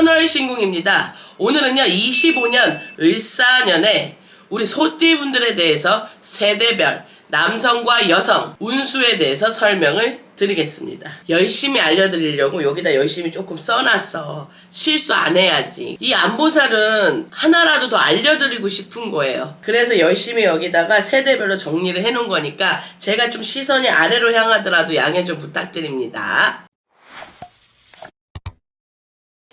천월신궁입니다. 오늘은요 25년 을사년에 우리 소띠분들에 대해서 세대별 남성과 여성 운수에 대해서 설명을 드리겠습니다. 열심히 알려드리려고 여기다 열심히 조금 써놨어. 실수 안 해야지. 이 안보살은 하나라도 더 알려드리고 싶은 거예요. 그래서 열심히 여기다가 세대별로 정리를 해놓은 거니까 제가 좀 시선이 아래로 향하더라도 양해 좀 부탁드립니다.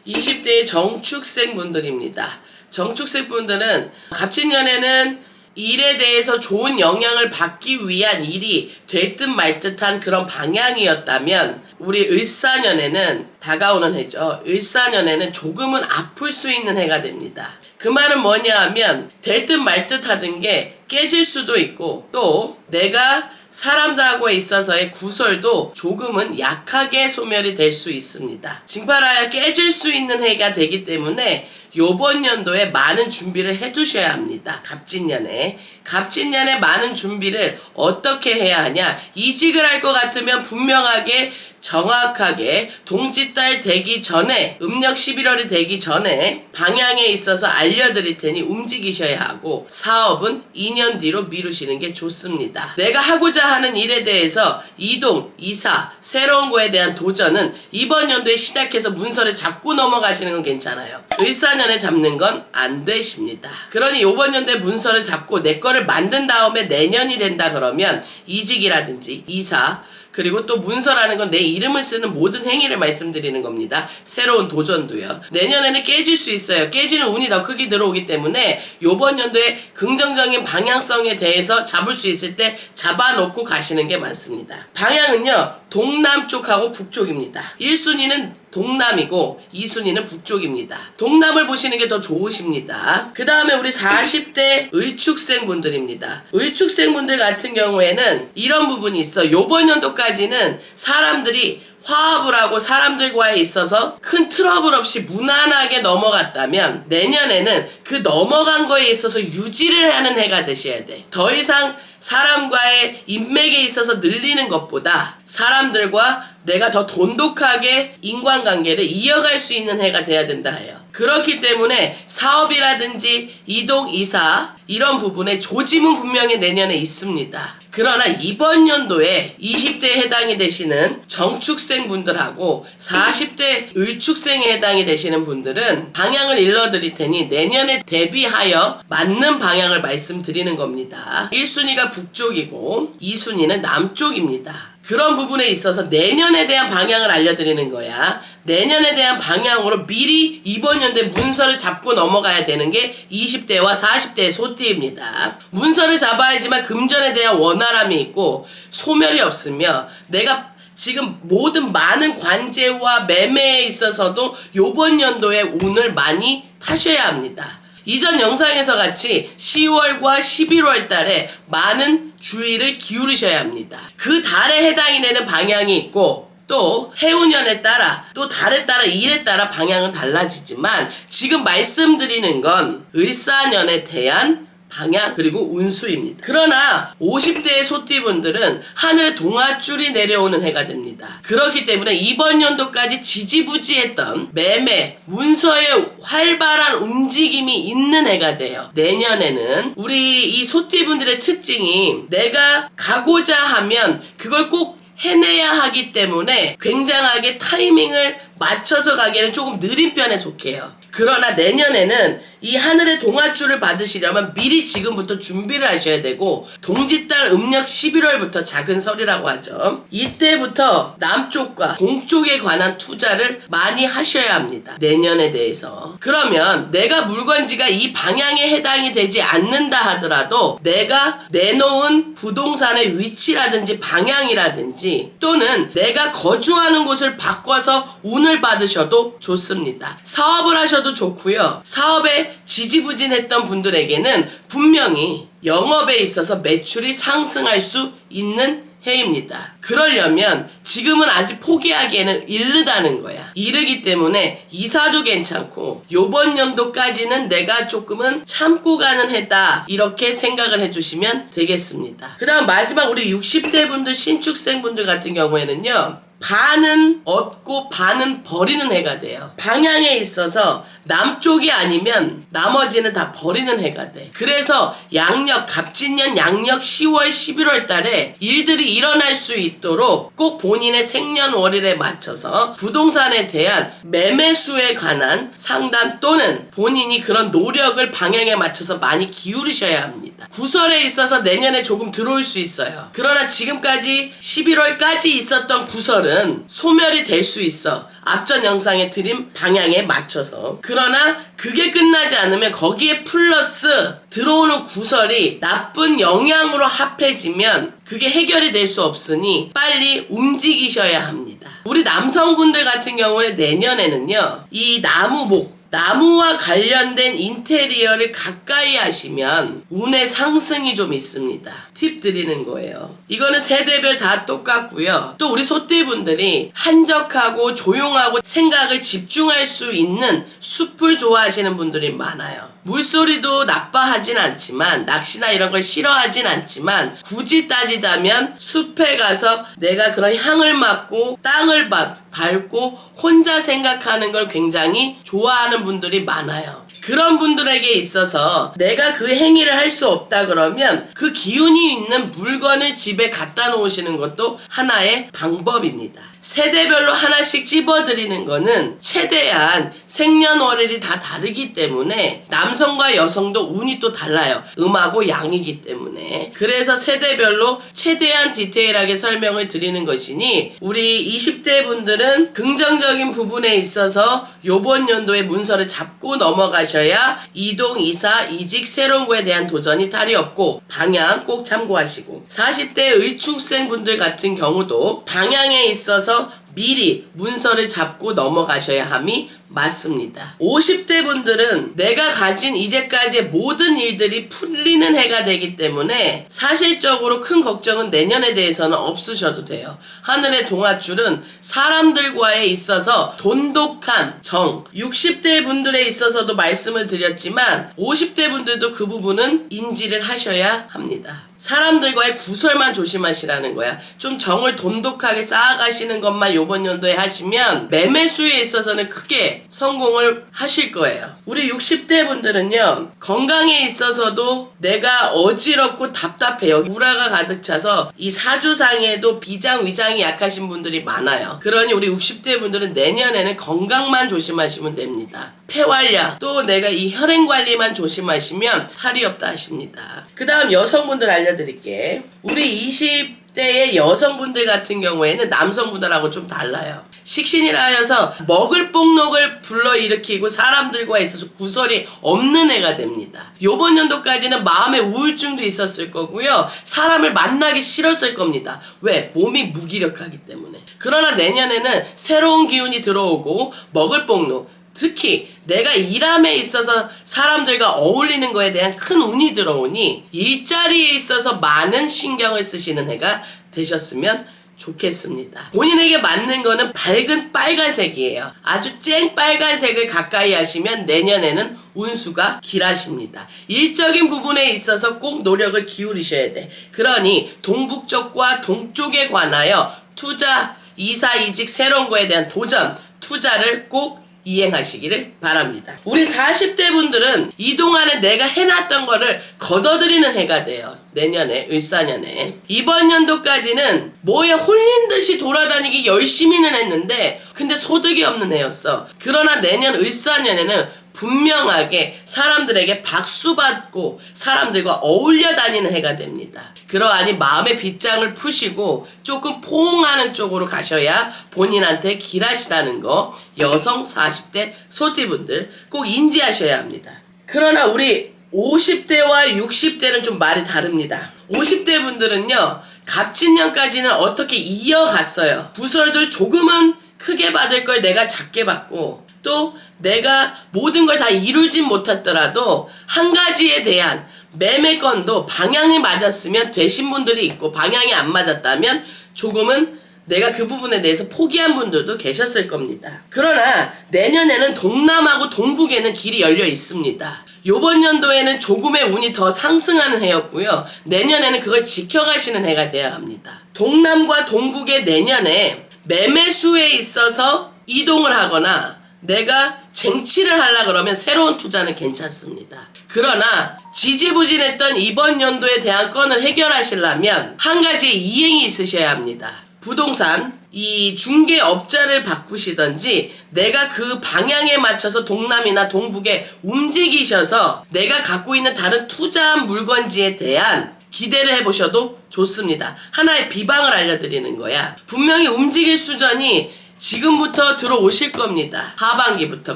20대의 정축생 분들입니다. 정축생 분들은 갑진년에는 일에 대해서 좋은 영향을 받기 위한 일이 될 듯 말 듯한 그런 방향이었다면 우리 을사년에는 다가오는 해죠. 을사년에는 조금은 아플 수 있는 해가 됩니다. 그 말은 뭐냐 하면 될 듯 말 듯 하던 게 깨질 수도 있고 또 내가 사람들하고 있어서의 구설도 조금은 약하게 소멸이 될 수 있습니다. 징파라야 깨질 수 있는 해가 되기 때문에 요번 연도에 많은 준비를 해 두셔야 합니다. 갑진년에. 갑진년에 많은 준비를 어떻게 해야 하냐? 이직을 할 것 같으면 분명하게 정확하게 동짓달 되기 전에 음력 11월이 되기 전에 방향에 있어서 알려드릴 테니 움직이셔야 하고 사업은 2년 뒤로 미루시는 게 좋습니다. 내가 하고자 하는 일에 대해서 이동, 이사, 새로운 거에 대한 도전은 이번 연도에 시작해서 문서를 잡고 넘어가시는 건 괜찮아요. 을사년에 잡는 건 안 되십니다. 그러니 이번 연도에 문서를 잡고 내 거를 만든 다음에 내년이 된다 그러면 이직이라든지 이사 그리고 또 문서라는 건 내 이름을 쓰는 모든 행위를 말씀드리는 겁니다. 새로운 도전도요. 내년에는 깨질 수 있어요. 깨지는 운이 더 크게 들어오기 때문에 요번 연도에 긍정적인 방향성에 대해서 잡을 수 있을 때 잡아놓고 가시는 게 맞습니다. 방향은요. 동남쪽하고 북쪽입니다. 1순위는 동남이고 2순위는 북쪽입니다. 동남을 보시는 게 더 좋으십니다. 그 다음에 우리 40대 을축생 분들입니다. 을축생 분들 같은 경우에는 이런 부분이 있어. 요번 연도까지는 사람들이 화합을 하고 사람들과에 있어서 큰 트러블 없이 무난하게 넘어갔다면 내년에는 그 넘어간 거에 있어서 유지를 하는 해가 되셔야 돼. 더 이상 사람과의 인맥에 있어서 늘리는 것보다 사람들과 내가 더 돈독하게 인간관계를 이어갈 수 있는 해가 돼야 된다 해요. 그렇기 때문에 사업이라든지 이동, 이사 이런 부분에 조짐은 분명히 내년에 있습니다. 그러나 이번 연도에 20대에 해당이 되시는 정축생 분들하고 40대 을축생에 해당이 되시는 분들은 방향을 일러드릴 테니 내년에 대비하여 맞는 방향을 말씀드리는 겁니다. 1순위가 북쪽이고 2순위는 남쪽입니다. 그런 부분에 있어서 내년에 대한 방향을 알려드리는 거야. 내년에 대한 방향으로 미리 이번 연도에 문서를 잡고 넘어가야 되는 게 20대와 40대의 소띠입니다. 문서를 잡아야지만 금전에 대한 원활함이 있고 소멸이 없으며 내가 지금 모든 많은 관제와 매매에 있어서도 요번 연도에 운을 많이 타셔야 합니다. 이전 영상에서 같이 10월과 11월 달에 많은 주의를 기울이셔야 합니다. 그 달에 해당이 되는 방향이 있고 또 해운년에 따라 또 달에 따라 일에 따라 방향은 달라지지만 지금 말씀드리는 건 을사년에 대한 방향 그리고 운수입니다. 그러나 50대의 소띠분들은 하늘에 동아줄이 내려오는 해가 됩니다. 그렇기 때문에 이번 연도까지 지지부지했던 매매, 문서의 활발한 움직임이 있는 해가 돼요. 내년에는 우리 이 소띠분들의 특징이 내가 가고자 하면 그걸 꼭 해내야 하기 때문에 굉장하게 타이밍을 맞춰서 가기에는 조금 느린 편에 속해요. 그러나 내년에는 이 하늘의 동화줄을 받으시려면 미리 지금부터 준비를 하셔야 되고 동짓달 음력 11월부터 작은 설이라고 하죠. 이때부터 남쪽과 동쪽에 관한 투자를 많이 하셔야 합니다. 내년에 대해서. 그러면 내가 물건지가 이 방향에 해당이 되지 않는다 하더라도 내가 내놓은 부동산의 위치라든지 방향이라든지 또는 내가 거주하는 곳을 바꿔서 운을 받으셔도 좋습니다. 사업을 하셔도 좋고요. 사업에 지지부진했던 분들에게는 분명히 영업에 있어서 매출이 상승할 수 있는 해입니다. 그러려면 지금은 아직 포기하기에는 이르다는 거야. 이르기 때문에 이사도 괜찮고 요번 연도까지는 내가 조금은 참고 가는 해다. 이렇게 생각을 해주시면 되겠습니다. 그 다음 마지막 우리 60대 분들 신축생 분들 같은 경우에는요. 반은 얻고 반은 버리는 해가 돼요. 방향에 있어서 남쪽이 아니면 나머지는 다 버리는 해가 돼. 그래서 양력, 갑진년 양력 10월, 11월 달에 일들이 일어날 수 있도록 꼭 본인의 생년월일에 맞춰서 부동산에 대한 매매수에 관한 상담 또는 본인이 그런 노력을 방향에 맞춰서 많이 기울이셔야 합니다. 구설에 있어서 내년에 조금 들어올 수 있어요. 그러나 지금까지 11월까지 있었던 구설은 소멸이 될 수 있어. 앞전 영상에 드린 방향에 맞춰서. 그러나 그게 끝나지 않으면 거기에 플러스 들어오는 구설이 나쁜 영향으로 합해지면 그게 해결이 될 수 없으니 빨리 움직이셔야 합니다. 우리 남성분들 같은 경우에 내년에는요, 이 나무목, 나무와 관련된 인테리어를 가까이 하시면 운의 상승이 좀 있습니다. 팁 드리는 거예요. 이거는 세대별 다 똑같고요. 또 우리 소띠분들이 한적하고 조용하고 생각을 집중할 수 있는 숲을 좋아하시는 분들이 많아요. 물소리도 나빠하진 않지만 낚시나 이런 걸 싫어하진 않지만 굳이 따지자면 숲에 가서 내가 그런 향을 맡고 땅을 바- 밟고 혼자 생각하는 걸 굉장히 좋아하는 분들이 많아요. 그런 분들에게 있어서 내가 그 행위를 할 수 없다 그러면 그 기운이 있는 물건을 집에 갖다 놓으시는 것도 하나의 방법입니다. 세대별로 하나씩 찝어드리는 거는 최대한 생년월일이 다 다르기 때문에 남성과 여성도 운이 또 달라요. 음하고 양이기 때문에. 그래서 세대별로 최대한 디테일하게 설명을 드리는 것이니 우리 20대 분들은 긍정적인 부분에 있어서 요번 연도에 문서를 잡고 넘어가셔야 이동, 이사, 이직, 새로운 거에 대한 도전이 탈이 없고 방향 꼭 참고하시고 40대 을축생 분들 같은 경우도 방향에 있어서 미리 문서를 잡고 넘어가셔야 함이 맞습니다. 50대 분들은 내가 가진 이제까지의 모든 일들이 풀리는 해가 되기 때문에 사실적으로 큰 걱정은 내년에 대해서는 없으셔도 돼요. 하늘의 동아줄은 사람들과에 있어서 돈독한 정, 60대 분들에 있어서도 말씀을 드렸지만 50대 분들도 그 부분은 인지를 하셔야 합니다. 사람들과의 구설만 조심하시라는 거야. 좀 정을 돈독하게 쌓아가시는 것만 요번 연도에 하시면 매매 수에 있어서는 크게 성공을 하실 거예요. 우리 60대 분들은요, 건강에 있어서도 내가 어지럽고 답답해요. 우라가 가득 차서 이 사주상에도 비장, 위장이 약하신 분들이 많아요. 그러니 우리 60대 분들은 내년에는 건강만 조심하시면 됩니다. 폐활량, 또 내가 이 혈행 관리만 조심하시면 탈이 없다 하십니다. 그 다음 여성분들 알려드릴게. 우리 20대의 여성분들 같은 경우에는 남성분들하고 좀 달라요. 식신이라 하여서 먹을 복록을 불러일으키고 사람들과 있어서 구설이 없는 애가 됩니다. 요번 연도까지는 마음의 우울증도 있었을 거고요. 사람을 만나기 싫었을 겁니다. 왜? 몸이 무기력하기 때문에. 그러나 내년에는 새로운 기운이 들어오고 먹을 복록, 특히 내가 일함에 있어서 사람들과 어울리는 거에 대한 큰 운이 들어오니 일자리에 있어서 많은 신경을 쓰시는 해가 되셨으면 좋겠습니다. 본인에게 맞는 거는 밝은 빨간색이에요. 아주 쨍 빨간색을 가까이 하시면 내년에는 운수가 길하십니다. 일적인 부분에 있어서 꼭 노력을 기울이셔야 돼. 그러니 동북쪽과 동쪽에 관하여 투자, 이사, 이직, 새로운 거에 대한 도전, 투자를 꼭 이행하시기를 바랍니다. 우리 40대 분들은 이동안에 내가 해놨던 거를 걷어들이는 해가 돼요. 내년에, 을사년에. 이번 연도까지는 뭐에 홀린 듯이 돌아다니기 열심히는 했는데, 근데 소득이 없는 해였어. 그러나 내년 을사년에는 분명하게 사람들에게 박수받고 사람들과 어울려 다니는 해가 됩니다. 그러하니 마음의 빗장을 푸시고 조금 포옹하는 쪽으로 가셔야 본인한테 길하시다는 거 여성 40대 소띠분들 꼭 인지하셔야 합니다. 그러나 우리 50대와 60대는 좀 말이 다릅니다. 50대 분들은요, 갑진년까지는 어떻게 이어갔어요. 구설도 조금은 크게 받을 걸 내가 작게 받고, 또 내가 모든 걸 다 이루진 못했더라도 한 가지에 대한 매매건도 방향이 맞았으면 되신 분들이 있고 방향이 안 맞았다면 조금은 내가 그 부분에 대해서 포기한 분들도 계셨을 겁니다. 그러나 내년에는 동남하고 동북에는 길이 열려 있습니다. 요번 연도에는 조금의 운이 더 상승하는 해였고요. 내년에는 그걸 지켜가시는 해가 되어야 합니다. 동남과 동북의 내년에 매매수에 있어서 이동을 하거나 내가 쟁취를 하려 그러면 새로운 투자는 괜찮습니다. 그러나 지지부진했던 이번 연도에 대한 건을 해결하시려면 한 가지 이행이 있으셔야 합니다. 부동산 이 중개업자를 바꾸시던지 내가 그 방향에 맞춰서 동남이나 동북에 움직이셔서 내가 갖고 있는 다른 투자한 물건지에 대한 기대를 해보셔도 좋습니다. 하나의 비방을 알려드리는 거야. 분명히 움직일 수전이 지금부터 들어오실 겁니다. 하반기부터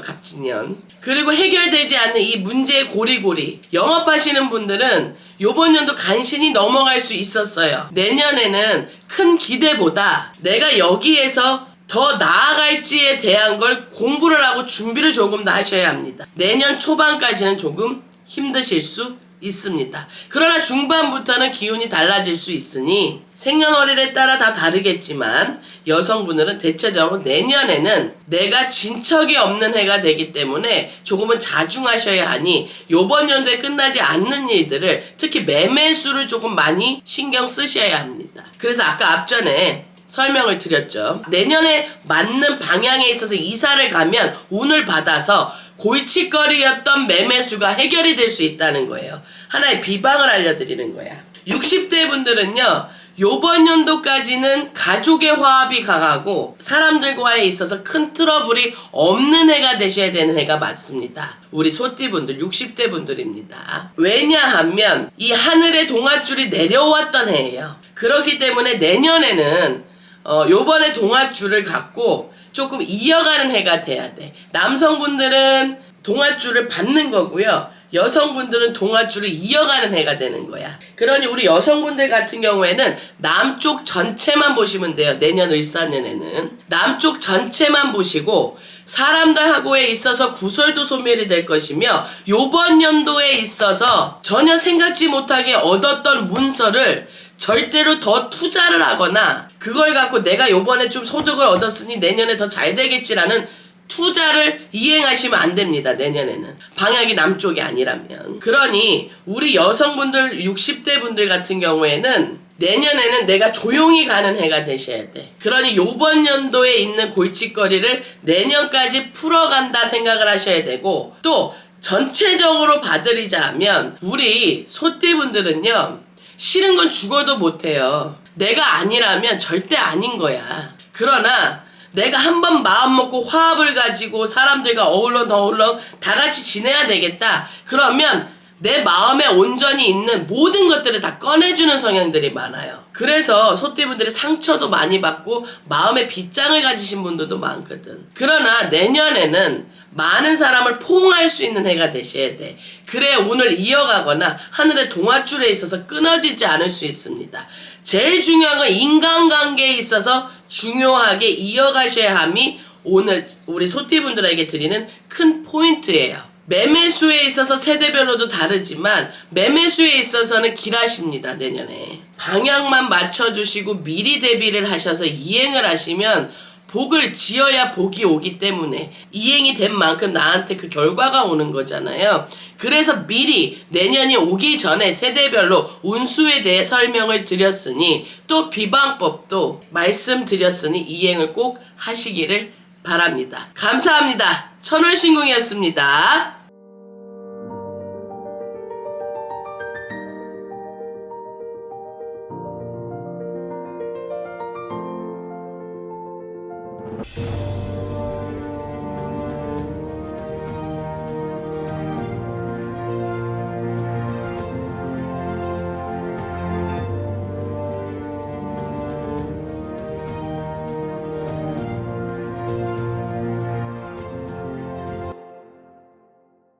갑진년. 그리고 해결되지 않는 이 문제의 고리고리. 영업하시는 분들은 요번 연도 간신히 넘어갈 수 있었어요. 내년에는 큰 기대보다 내가 여기에서 더 나아갈지에 대한 걸 공부를 하고 준비를 조금 더 하셔야 합니다. 내년 초반까지는 조금 힘드실 수 있습니다. 그러나 중반부터는 기운이 달라질 수 있으니 생년월일에 따라 다 다르겠지만 여성분들은 대체적으로 내년에는 내가 진척이 없는 해가 되기 때문에 조금은 자중하셔야 하니 요번 연도에 끝나지 않는 일들을 특히 매매수를 조금 많이 신경 쓰셔야 합니다. 그래서 아까 앞전에 설명을 드렸죠. 내년에 맞는 방향에 있어서 이사를 가면 운을 받아서 골칫거리였던 매매수가 해결이 될 수 있다는 거예요. 하나의 비방을 알려드리는 거야. 60대 분들은요, 요번 연도까지는 가족의 화합이 강하고 사람들과에 있어서 큰 트러블이 없는 해가 되셔야 되는 해가 맞습니다. 우리 소띠분들 60대 분들입니다. 왜냐하면 이 하늘의 동아줄이 내려왔던 해예요. 그렇기 때문에 내년에는 어, 요번에 동아줄을 갖고 조금 이어가는 해가 돼야 돼. 남성분들은 동아줄을 받는 거고요. 여성분들은 동아줄을 이어가는 해가 되는 거야. 그러니 우리 여성분들 같은 경우에는 남쪽 전체만 보시면 돼요. 내년 을사년에는. 남쪽 전체만 보시고 사람들하고에 있어서 구설도 소멸이 될 것이며 요번 연도에 있어서 전혀 생각지 못하게 얻었던 문서를 절대로 더 투자를 하거나 그걸 갖고 내가 요번에 좀 소득을 얻었으니 내년에 더 잘 되겠지라는 투자를 이행하시면 안 됩니다. 내년에는 방향이 남쪽이 아니라면 그러니 우리 여성분들 60대 분들 같은 경우에는 내년에는 내가 조용히 가는 해가 되셔야 돼. 그러니 요번 연도에 있는 골칫거리를 내년까지 풀어간다 생각을 하셔야 되고 또 전체적으로 봐드리자면 우리 소띠분들은요 싫은 건 죽어도 못해요. 내가 아니라면 절대 아닌 거야. 그러나 내가 한 번 마음 먹고 화합을 가지고 사람들과 어울러 어울러 다 같이 지내야 되겠다. 그러면 내 마음에 온전히 있는 모든 것들을 다 꺼내주는 성향들이 많아요. 그래서 소띠분들이 상처도 많이 받고 마음의 빗장을 가지신 분들도 많거든. 그러나 내년에는 많은 사람을 포옹할 수 있는 해가 되셔야 돼. 그래 오늘 이어가거나 하늘의 동화줄에 있어서 끊어지지 않을 수 있습니다. 제일 중요한 건 인간관계에 있어서 중요하게 이어가셔야 함이 오늘 우리 소띠분들에게 드리는 큰 포인트예요. 매매수에 있어서 세대별로도 다르지만 매매수에 있어서는 길하십니다 내년에 방향만 맞춰주시고 미리 대비를 하셔서 이행을 하시면 복을 지어야 복이 오기 때문에 이행이 된 만큼 나한테 그 결과가 오는 거잖아요. 그래서 미리 내년이 오기 전에 세대별로 운수에 대해 설명을 드렸으니 또 비방법도 말씀드렸으니 이행을 꼭 하시기를 바랍니다. 감사합니다. 천월신궁이었습니다.